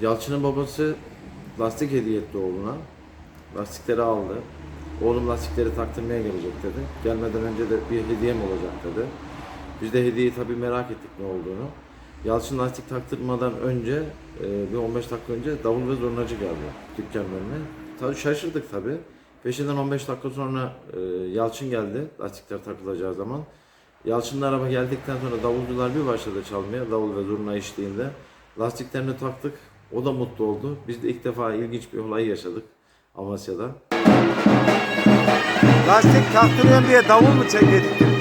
Yalçın'ın babası lastik hediye etti oğluna. Lastikleri aldı. Oğlum lastikleri taktırmaya gelecek dedi. Gelmeden önce de bir hediyem olacak dedi. Biz de hediyeyi tabii merak ettik ne olduğunu. Yalçın lastik taktırmadan önce, e, bir 15 dakika önce davul ve zurnacı geldi dükkanın önüne. Tabii şaşırdık tabii. Peşinden 15 dakika sonra e, Yalçın geldi lastikler takılacağı zaman. Yalçın'ın araba geldikten sonra davulcular bir başladı çalmaya davul ve zurna eşliğinde. Lastiklerini taktık. O da mutlu oldu. Biz de ilk defa ilginç bir olay yaşadık Amasya'da. Lastik taktırıyorum diye davul mu çekiyorduk?